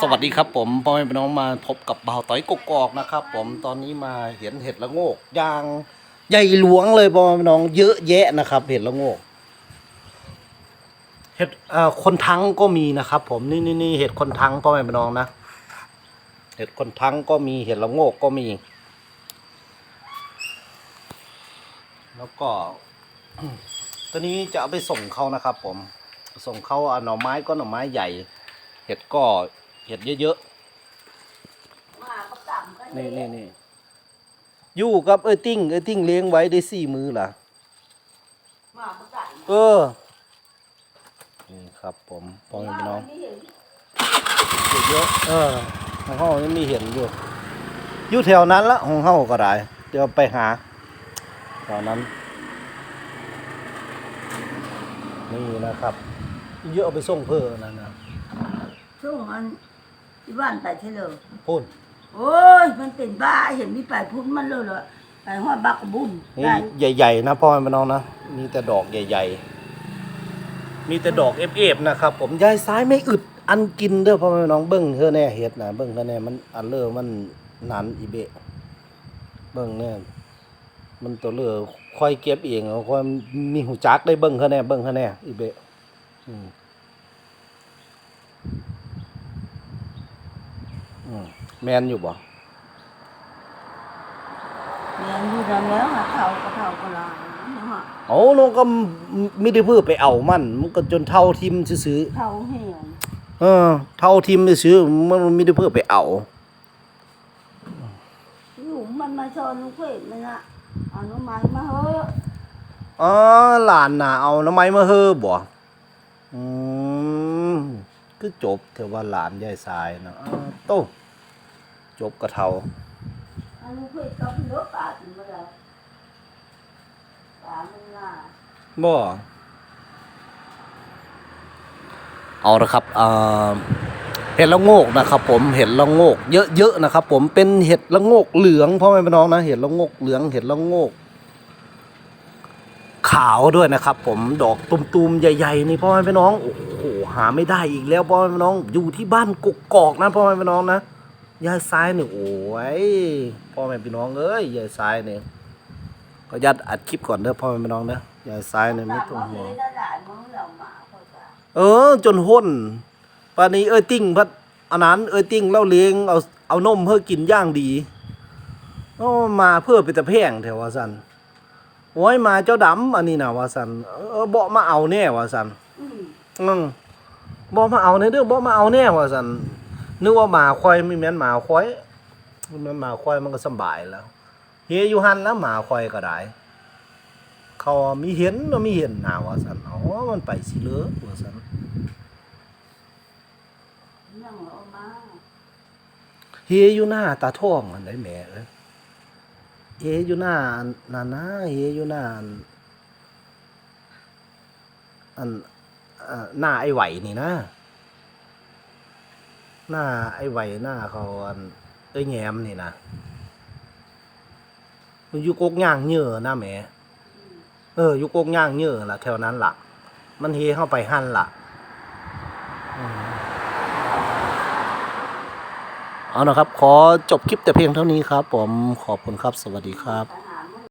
สวัสดีครับผมพ่อแม่พี่น้องมาพบกับบ่าวต้อยกกอกนะครับ ผมตอนนี้มาเห็นเห็ดละโงกยางใหญ่หลวงเลยพ่อแม่พี่น้องเยอะแยะนะครับ เห็ดละโงก เห็ดเอ่อคนทั้งก็มีนะครับ ผมนี่นี่นี่เห็ดคนทั้งพ่อแม่พี่น้องนะเห็ดคนทั้งก็มีเห็ดละโงกก็มี แล้วก็ตัวนี้จะเอาไปส่งเขานะครับ ผม ส่งเขาเอาหน่อไม้ก็หน่อไม้ใหญ่ เห็ดก็เห็ดเยอะๆนี่นี่นี่อยู่กับเอ้ยติ้งเอ้ยติ้งเลี้ยงไว้ได้สี่มือล่ะเออ นี่ครับผมพ่อแม่พี่น้องเยอะๆเออของเขายังมีเห็นอยู่อยู่แถวนั้นละของเขาก็ได้เดี๋ยวไปหาแถวนั้น นี่นะครับเยอะเอาไปส่งเพื่อนั่นนะ ช่วงมันที่บ้านไปเทเลอพุ่นโอ้ยมันเป็นบ้าเห็นมีไปพุ่นมันเลยเลยไปหอดบักกะบุญนี่ได้ใหญ่ๆนะพ่อแม่พี่น้องนะมีแต่ดอกใหญ่ ๆ มีแต่ดอกเอฟๆนะครับ ผมยายซ้ายไม่อึดอันกินเด้อพ่อแม่พี่น้องเบิ้งเธอแน่เฮ็ดนะเบิ้งเธอแน่มันอันเลอมันหนันอีเบะเบิ้งแน่มันตัวเลือค่อยเก็บเองเอาค่อยมีหูจักได้เบิ้งเธอแน่เบิ้งเธอแน่อีเบะอืมอืม แมนอยู่บ่เนี่ยอยู่ดังแล้วอะเท่ากระเท่ากระลานะฮะเอาน้องก็ไม่ได้เพื่อไปเอามันมันก็จนเท่าทิมซื้อเท่าเหี่ยวๆเออ เท่าทิมซื้อๆมันไม่ได้เพื่อไปเอา อยู่มันมาชอนลูกเพจมันอะเอาน้ำไม้มาเฮ้อะอ๋อหลานน่ะเอาน้ำไม้มาเฮ้อบ่อืมคือจบเถอะว่าหลานยายสายนะอ้าวโต จบกระเท่าเอาลูกเพจก็เป็นรถปาดมาแล้วปามันล่ะบ่เอาละครับเห็ดละโงกนะครับ ผมเห็ดละโงก เยอะๆนะครับ ผมเป็นเห็ดละโงกเหลืองพ่อแม่พี่น้องนะเห็ดละโงกเหลืองเห็ดละโงก ขาวด้วยนะครับ ผมดอกตุมๆใหญ่ๆนี่พ่อแม่พี่น้องโอ้โหหาไม่ได้อีกแล้วพ่อแม่พี่น้องอยู่ที่บ้านกกอกนะพ่อแม่พี่น้องนะ ยายซ้ายเนี่ยโอ้ยพ่อแม่พี่น้องเอ้ยยายซ้ายเนี่ยก็ยัดอัดคลิปก่อนเด้อพ่อแม่พี่น้องนะยายซ้ายเนี่ยไม่ต้องห่วงได้หลานมึงเหล่าหมาพ่อจ้าเออ จนห้นปานนี้เอ้ยติ้งพัดอันนั้นเอ้ยติ้งเล่าเลี้ยงเอาเอานมเพื่อกินย่างดีโอ้มาเพื่อไปแต่แพงแถวว่าสันโอ้ยมาเจ้าดำอันนี้นะว่าสันเออบ่มาเอาแน่ว่าสันอืมอืมบ่มาเอาในเด้อบ่มาเอาแน่ว่าสัน นึกว่าหมาควายไม่แม่นหมาควายมันแม่นหมาควายมันก็สำบายแล้วเฮียอยู่หันแล้วหมาควายก็ได้เขาว่ามีเห็นว่ามีเห็นหนาว่าสันอ๋อมันไปสิเลอว่าสันนั่งเอามาเฮอยู่หน้าตาท่องอันไหนแม่เอ้ยเฮอยู่หน้าอันนั่นนะเฮอยู่หน้าอันอันอ่าหน้าไอ้ไหวนี่นะ หน้าไอ้ไหวหน้าเขาอันเอ้ยแงมนี่นะมันอยู่กกย่างเยื่อนะแหม่เอออยู่กกย่างเยื่อล่ะแถวนั้นล่ะ มันเฮเข้าไปหั่นล่ะเอานะครับ ขอจบคลิปแต่เพียงเท่านี้ครับ ผมขอบคุณครับ สวัสดีครับ